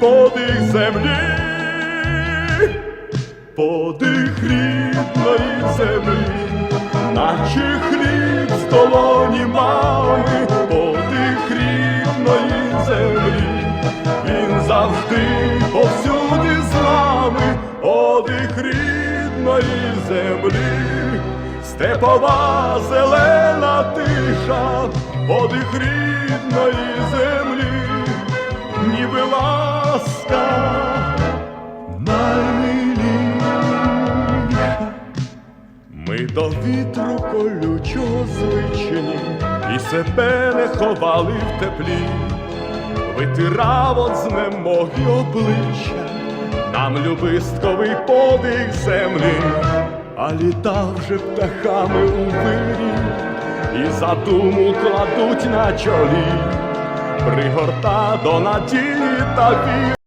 подих землі, подих рідної землі, наче хліб з долоні мами, подих рідної землі, він завжди повсюди з нами, подих рідної землі, степова зелена тиша, подих рідної землі. Ніби ласка наймиліша. Ми до вітру колючого звичені і себе не ховали в теплі, витирав от знемоги обличчя, нам любистковий подих землі, а літав же птахами у вирі, і задуму кладуть на чолі пригорта до надії та віри.